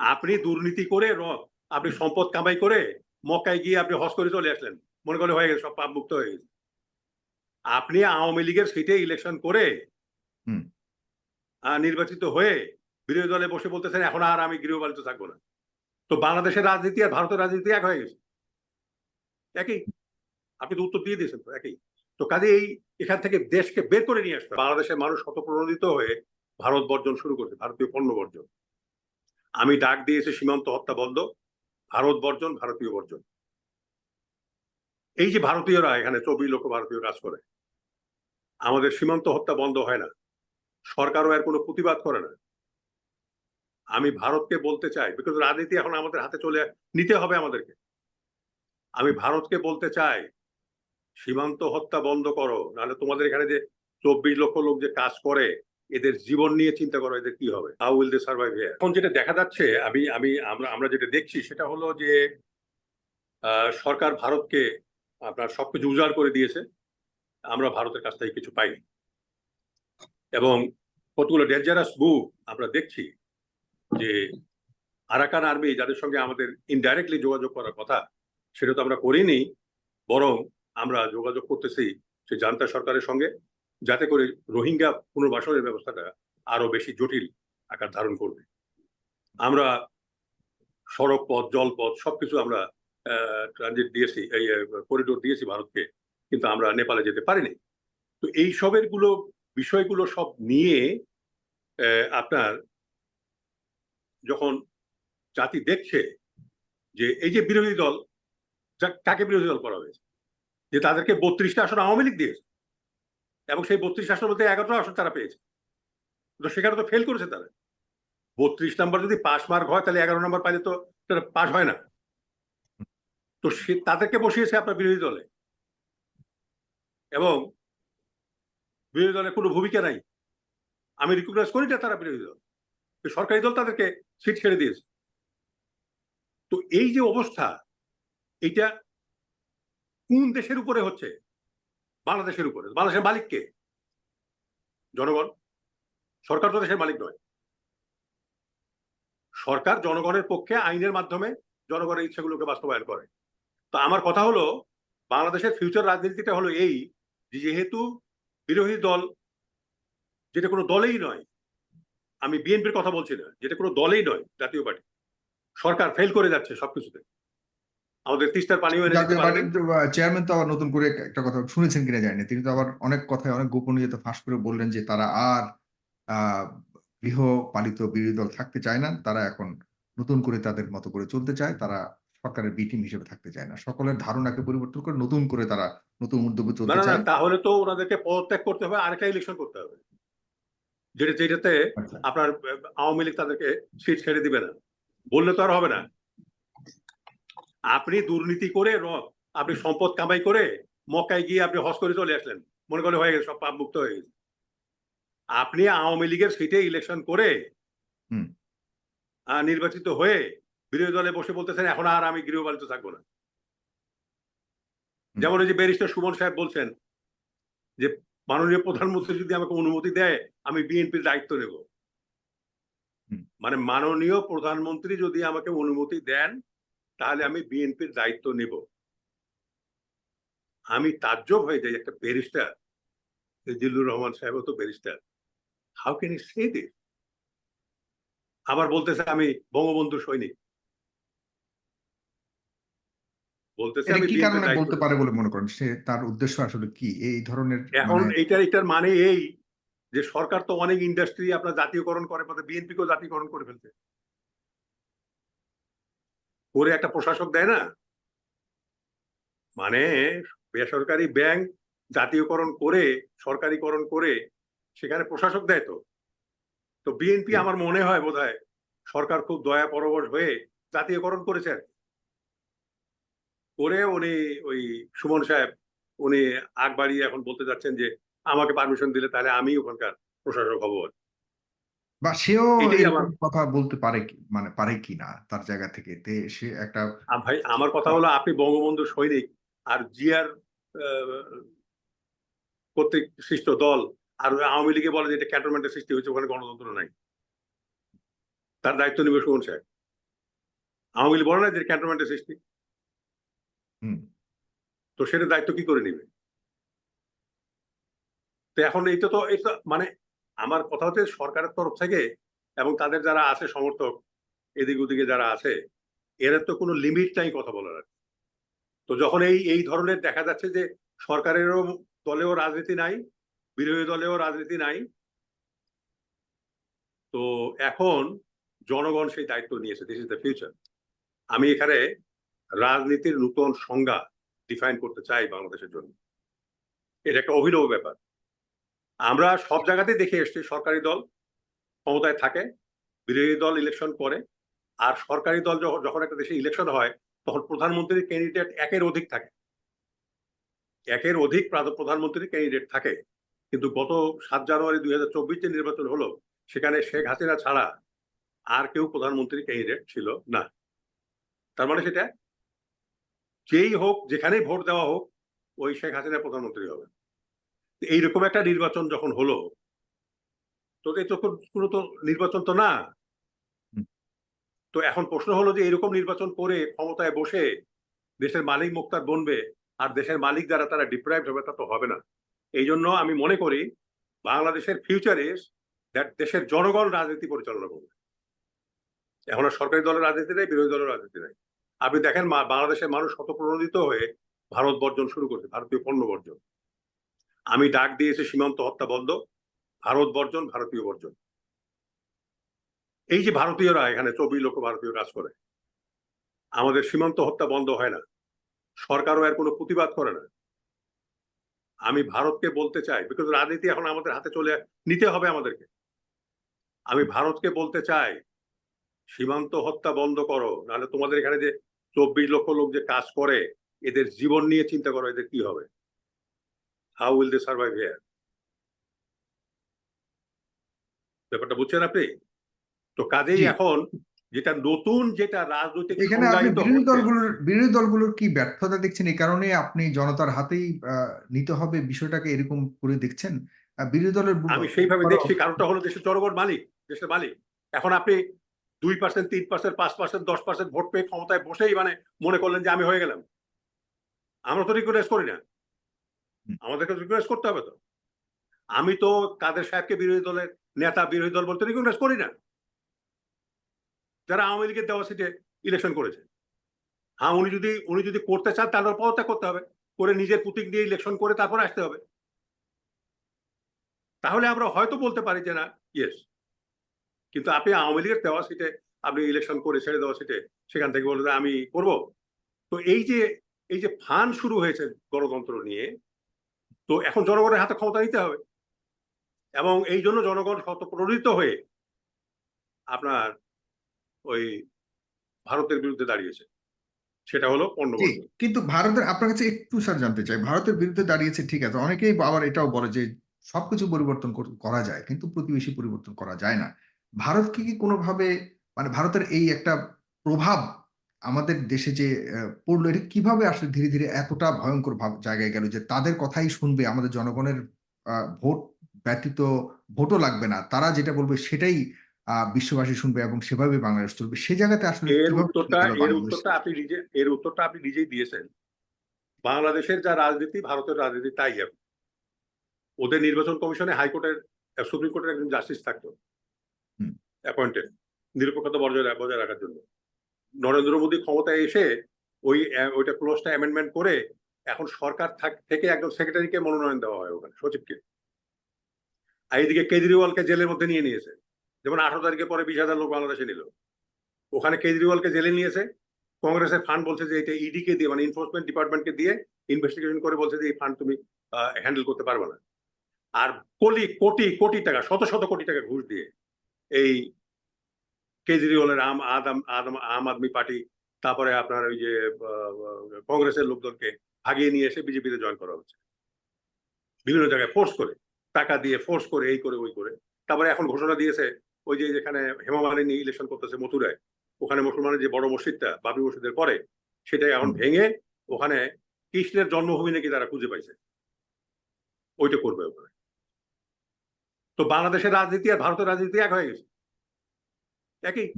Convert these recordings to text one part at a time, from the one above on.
আপনি দুর্নীতি করে আপনি সম্পদ কামাই করে মক্কায় গিয়ে আপনি হজ করে চলে আসলেন। মনে করে হয়ে গেছে সব পাপ মুক্ত হয়ে গেছে। আপনি আওয়ামী লীগের সিটে ইলেকশন করে নির্বাচিত হয়ে বিরোধী দলে বসে বলতেছেন এখন আর আমি গৃহপালিত থাকব না। তো বাংলাদেশের রাজনীতি আর ভারতের রাজনীতি এক হয়ে গেছে। একই? আপনি তো উত্তর দিয়ে দিয়েছেন তো একই। তো কাজে এই এখান থেকে দেশকে বের করে নিয়ে আসতে বাংলাদেশের মানুষ শতপ্রণোদিত হয়ে ভারত বর্জন শুরু করছে ভারতীয় পণ্য বর্জন। আমি ডাক দিয়েছি, সীমান্ত হত্যা বন্ধ, ভারত বর্জন, ভারতীয় বর্জন। এই যে ভারতীয়রা এখানে, চব্বিশ লক্ষ ভারতীয় কাজ করে, আমাদের সীমান্ত হত্যা বন্ধ হয় না। সরকারও এর কোনো প্রতিবাদ করে না। আমি ভারতকে বলতে চাই বিকজ রাজনীতি এখন আমাদের হাতে চলে, নিতে হবে আমাদেরকে। আমি ভারতকে বলতে চাই, সীমান্ত হত্যা বন্ধ করো, নাহলে তোমাদের এখানে যে চব্বিশ লক্ষ লোক যে কাজ করে এদের জীবন নিয়ে চিন্তা করো, এদের কি হবে? হাউ উইল দে সার্ভাইভ এখন যেটা দেখা যাচ্ছে, আমি আমি, আমরা আমরা যেটা দেখছি সেটা হলো যে সরকার ভারতকে আপনার সবকিছু উজাড় করে দিয়েছে। আমরা ভারতের কাছ থেকে কিছু পাইনি। এবং কতগুলো ডেঞ্জারাস মুভ আমরা দেখছি যে, আরাকান আর্মি যাদের সঙ্গে আমাদের ইনডাইরেক্টলি যোগাযোগ করার কথা, সেটা তো আমরা করিনি, বরং আমরা যোগাযোগ করতেছি সে জান্তা সরকারের সঙ্গে। যাতে করে রোহিঙ্গা পুনর্বাসনের ব্যবস্থাটা আরও বেশি জটিল আকার ধারণ করবে। আমরা সড়ক পথ জলপথ সবকিছু আমরা ট্রানজিট দিয়েছি, এই করিডোর দিয়েছি ভারতকে, কিন্তু আমরা নেপালে যেতে পারিনি। তো এই সবেরগুলো, বিষয়গুলো সব নিয়ে আপনার যখন জাতি দেখছে যে এই যে বিরোধী দল কাকে বিরোধী দল করা হয়েছে? যে তাদেরকে বত্রিশটা আসন আওয়ামী লীগ দিয়েছে। এবং সেই বত্রিশ আসন মধ্যে এগারোটা আসন তারা পেয়েছে। তো সেখানে তো ফেল করেছে তারা। বত্রিশ নাম্বার যদি পাস মার্ক হয়, তাহলে এগারো নাম্বার পাইলে তো তারা পাস হয় না। তো সে তাদেরকে বসিয়েছে আপনার বিরোধী দলে। এবং বিরোধী দলের কোনো ভূমিকা নাই। আমি রিকগনাইজ করি না তারা বিরোধী দল। সরকারি দল তাদেরকে সিট ছেড়ে দিয়েছে। তো এই যে অবস্থা এটা কোন দেশের উপরে হচ্ছে? বাংলাদেশের উপরে। বাংলাদেশের মালিক কে জনগণ। সরকার তো দেশের মালিক নয়। সরকার জনগণের পক্ষে আইনের মাধ্যমে জনগণের ইচ্ছাগুলোকে বাস্তবায়ন করে। তো আমার কথা হলো, বাংলাদেশের ফিউচার রাজনীতিটা হলো এই যেহেতু বিরোধী দল যেটা কোনো দলেই নয়, আমি বিএনপির কথা বলছি না, যেটা কোনো দলেই নয় জাতীয় পার্টি। সরকার ফেল করে যাচ্ছে সবকিছুতে। আমাদের তিস্তার পানিও এনে দিতে। পার্টির চেয়ারম্যান তো আবার নতুন করে একটা কথা শুনেছেন কিনা জানি তিনি তো আবার অনেক কথায় অনেক গোপনীয়তা ফাঁস করে বললেন যে তারা আর গৃহপালিত বিরোধী দল থাকতে চায় না। তারা এখন নতুন করে তাদের মতো করে চলতে চায়। তারা সরকারের বি টিম হিসেবে থাকতে চায় না। সকলের ধারণাকে পরিবর্তন করে নতুন করে তারা নতুন উদ্যোগে চলতে চায়। তাহলে তো ওনাদেরকে পদত্যাগ করতে হবে। আরেকটা ইলেকশন করতে হবে। যেটা যেটাতে আচ্ছা। আপনার আওয়ামী লীগ তাদেরকে সিট ছেড়ে দিবে না। বললে তো আর হবে না। আপনি দুর্নীতি করে আপনি সম্পদ কামাই করে মক্কায় গিয়ে আপনি হজ করে চলে আসলেন। মনে করে হয়ে গেছে সব পাপ মুক্ত হয়ে গেছে। আপনি আওয়ামী লীগের সিটে ইলেকশন করে নির্বাচিত হয়ে বিরোধী দলে বসে বলতেছেন এখন আর আমি গৃহপালিত থাকব না। যেমন ওই যে ব্যারিস্টার সুমন সাহেব বলছেন যে মাননীয় প্রধানমন্ত্রী যদি আমাকে অনুমতি দেয় আমি বিএনপির দায়িত্ব নেব। মানে মাননীয় প্রধানমন্ত্রী যদি আমাকে অনুমতি দেন তাহলে আমি বিএনপির দায়িত্ব নেব। আমি তাজ্জব হয়ে যাই একটা ব্যারিস্টার। জিল্লুর রহমান সাহেবও তো barrister. How can he say this আবার বলতেছে আমি বঙ্গবন্ধু সৈনিক। বলতেছে আমি কি কারণে বলতে পারে বলে মনে করেন? সে তার উদ্দেশ্য আসলে কি? এই ধরনের এখন মানে এইটার এটার মানে এই যে সরকার তো অনেক ইন্ডাস্ট্রি আপনার জাতীয়করণ করে বিএনপি কেও জাতীয়করণ করে ফেলছে। করে একটা প্রশাসক দেয় না? মানে বেসরকারি ব্যাংক জাতীয়করণ করে সরকারিকরণ করে সেখানে প্রশাসক দেয় তো। তো বিএনপি আমার মনে হয় বোধহয় সরকার খুব দয়া পরবশ হয়ে জাতীয়করণ করেছে করে উনি ওই সুমন সাহেব উনি আগ বাড়িয়ে এখন বলতে যাচ্ছেন যে আমাকে পারমিশন দিলে তাহলে আমি ওখানকার প্রশাসক হব। বা সেও এটাই এরকম কথা বলতে পারে কি মানে পারে কি না তার জায়গা থেকে তে সে একটা আ- ভাই আমার কথা হলো আপনি বঙ্গবন্ধু সৈনিক আর জিয়ার আহ, কর্তৃক সৃষ্ট দল আর আওয়ামী লীগে বলে যে এটা ক্যান্টনমেন্টের সৃষ্টি হয়েছে ওখানে গণতন্ত্র নাই। তার দায়িত্ব নিবে সুমন সাহেব। আওয়ামী লীগ বলে না যে ক্যান্টনমেন্টের সৃষ্টি। হুম। তো সেটা দায়িত্ব কি করে নিবে? তো এখন এইটা তো এটা মানে আমার কথা হচ্ছে সরকারের তরফ থেকে এবং তাদের যারা আছে সমর্থক, এদিক ওদিকে যারা আছে এর তো কোনো লিমিট নাই কথা বলার। তো যখন এই এই ধরনের দেখা যাচ্ছে যে সরকারেরও দলেও রাজনীতি নাই, বিরোধী দলেও রাজনীতি নাই, তো এখন জনগণ সেই দায়িত্ব নিয়েছে দিস ইজ দ্য ফিউচার আমি এখানে রাজনীতির নতুন সংজ্ঞা ডিফাইন করতে চাই বাংলাদেশের জন্য। এটা একটা অভিনব ব্যাপার। আমরা সব জায়গাতেই দেখে এসছি, সরকারি দল ক্ষমতায় থাকে, বিরোধী দল ইলেকশন করে, আর সরকারি দল যখন একটা দেশে ইলেকশন হয়, তখন প্রধানমন্ত্রীর ক্যান্ডিডেট একের অধিক থাকে। একের অধিক প্রধানমন্ত্রীর ক্যান্ডিডেট থাকে। কিন্তু গত সাত জানুয়ারি দুই হাজার চব্বিশ যে নির্বাচন হলো, সেখানে শেখ হাসিনা ছাড়া আর কেউ প্রধানমন্ত্রী ক্যান্ডিডেট ছিল না। তার মানে সেটা, যেই হোক, যেখানেই ভোট দেওয়া হোক, ওই শেখ হাসিনা প্রধানমন্ত্রী হবে। এইরকম একটা নির্বাচন যখন হলো তো এই তো কোন- তো নির্বাচন তো না। তো এখন প্রশ্ন হলো যে এরকম নির্বাচন করে ক্ষমতায় বসে দেশের মালিক মুক্তার বনবে আর দেশের মালিক যারা তারা ডিপ্রাইভড হবে তা তো হবে না। এই জন্য আমি মনে করি বাংলাদেশের ফিউচার ইস দ্যাট দেশের জনগণ রাজনীতি পরিচালনা করবে। এখন আর সরকারি দলের রাজনীতি নেই বিরোধী দলের রাজনীতি নেই। আপনি দেখেন বাংলাদেশের মানুষ শতপ্রণোদিত হয়ে ভারত বর্জন শুরু করছে ভারতীয় পণ্য বর্জন। আমি ডাক দিয়েছি, সীমান্ত হত্যা বন্ধ। ভারত বর্জন, ভারতীয় বর্জন। এই যে ভারতীয়রা এখানে, চব্বিশ লক্ষ ভারতীয় কাজ করে, আমাদের সীমান্ত হত্যা বন্ধ হয় না। সরকারও এর কোনো প্রতিবাদ করে না। আমি ভারতকে বলতে চাই বিকজ রাজনীতি এখন আমাদের হাতে চলে, নিতে হবে আমাদেরকে। আমি ভারতকে বলতে চাই, সীমান্ত হত্যা বন্ধ করো, নাহলে তোমাদের এখানে যে চব্বিশ লক্ষ লোক যে কাজ করে, এদের জীবন নিয়ে চিন্তা করো, এদের কি হবে? How will they survive here ব্যাপারটা বুঝছেন আপনি? তো কাজেই। এখন যেটা নতুন যেটা রাজনৈতিক এখানে আপনি বিরোধী দলগুলোর বিরোধী দলগুলোর কি ব্যর্থতা দেখছেন? এই কারণে আপনি জনতার হাতেই নিতে হবে বিষয়টাকে এরকম করে দেখছেন? বিরোধী দলের আমি সেইভাবে দেখছি। কারণটা হলো দেশের জনগণ মালিক দেশের মালিক। এখন আপনি দুই পার্সেন্ট তিন পার্সেন্ট পাঁচ পার্সেন্ট দশ পার্সেন্ট ভোট পেয়ে ক্ষমতায় বসেই মানে মনে করলেন যে আমি হয়ে গেলাম। আমরা তো রিকোয়েস্ট করি না। আমাদেরকে রিকোয়েস্ট করতে হবে তো। আমি তো কাদের সাহেবকে বিরোধী দলের নেতা, বিরোধী দল বলতে রিকোয়েস্ট করি না। যারা আওয়ামী লীগের দেওয়া সিটে ইলেকশন করেছে। হ্যাঁ উনি যদি উনি যদি করতে চান তাহলে পদত্যাগ করতে হবে। করে নিজের পুতিক দিয়ে ইলেকশন করে তারপরে আসতে হবে। তাহলে আমরা হয়তো বলতে পারি যে না ইয়েস কিন্তু আপনি আওয়ামী লীগের দেওয়া সিটে আপনি ইলেকশন করে ছেড়ে দেওয়া সিটে সেখান থেকে বলে যে আমি করব। তো এই যে এই যে ফান শুরু হয়েছে গণতন্ত্র নিয়ে তো এখন জনগণের হাতে ক্ষমতা নিতে হবে। এবং এই জন্য জনগণ শতপ্রণোদিত হয়ে আপনার ওই ভারতের বিরুদ্ধে দাঁড়িয়েছে। সেটা হলো বর্জন। কিন্তু ভারতের, আপনার কাছে একটু স্যার জানতে চাই, ভারতের বিরুদ্ধে দাঁড়িয়েছে ঠিক আছে, অনেকেই আবার এটাও বলে যে সবকিছু পরিবর্তন করা যায়, কিন্তু প্রতিবেশী পরিবর্তন করা যায় না। ভারত কি কি কোনোভাবে মানে ভারতের এই একটা প্রভাব আমাদের দেশে যে পড়ল এটা কীভাবে আসলে ধীরে ধীরে এতটা ভয়ঙ্কর ভাব জায়গায় গেল যে তাদের কথাই শুনবে আমাদের জনগণের ভোট ব্যতীত ভোটও লাগবে না। তারা যেটা বলবে সেটাই বিশ্ববাসী শুনবে এবং সেভাবে বাংলাদেশ চলবে। সে জায়গাতে আসলে এর উত্তরটা এর উত্তরটা আপনি নিজে এর উত্তরটা আপনি নিজেই দিয়েছেন। বাংলাদেশের যা রাজনীতি ভারতের রাজনীতি তাই এখন ওদের নির্বাচন কমিশনে হাইকোর্টের সুপ্রিম কোর্টের একজন জাস্টিস থাকতো। হুম। অ্যাপয়েন্টেড নিরপেক্ষতা বজায় বজায় রাখার জন্য। নরেন্দ্র মোদী ক্ষমতায় এসে ওই ওইটা ক্লোজটা অ্যামেন্ডমেন্ট করে এখন সরকার থাক- একজন সেক্রেটারিকে মনোনয়ন দেওয়া হয় ওখানে, সচিবকে। আর এইদিকে কেজরিওয়ালকে জেলের মধ্যে নিয়ে নিয়েছে। যেমন আঠারো তারিখে পরে বিশ হাজার লোক বাংলাদেশে নিল। ওখানে কেজরিওয়ালকে জেলে নিয়েছে, কংগ্রেসের ফান্ড বলছে যে এটা ইডি কে দিয়ে মানে এনফোর্সমেন্ট ডিপার্টমেন্টকে দিয়ে ইনভেস্টিগেশন করে বলছে যে এই ফান্ড তুমি হ্যান্ডেল করতে পারবে না। আর কোটি কোটি কোটি টাকা, শত শত কোটি টাকা ঘুষ দিয়ে এই কেজরিওয়ালের আম আদম আদম আম আদমি পার্টি তারপরে আপনার ওই যে কংগ্রেসের লোকজনকে ভাগিয়ে নিয়ে এসে বিজেপিতে জয়েন করা হচ্ছে। বিভিন্ন জায়গায় ফোর্স করে টাকা দিয়ে ফোর্স করে এই করে ওই করে। তারপরে এখন ঘোষণা দিয়েছে ওই যে যেখানে হেমা মালিনী ইলেকশন করতেছে মথুরায় ওখানে মুসলমানের যে বড় মসজিদটা বাবরি মসজিদের পরে সেটাই এখন ভেঙে ওখানে কৃষ্ণের জন্মভূমি নাকি তারা খুঁজে পাইছে। ওইটা করবে ওখানে। তো বাংলাদেশের রাজনীতি আর ভারতের রাজনীতি এক হয়ে গেছে। একই।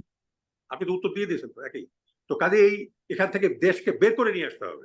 আপনি তো উত্তর দিয়ে দিয়েছেন তো, একই। তো কাজে এই এখান থেকে দেশকে বের করে নিয়ে আসতে হবে।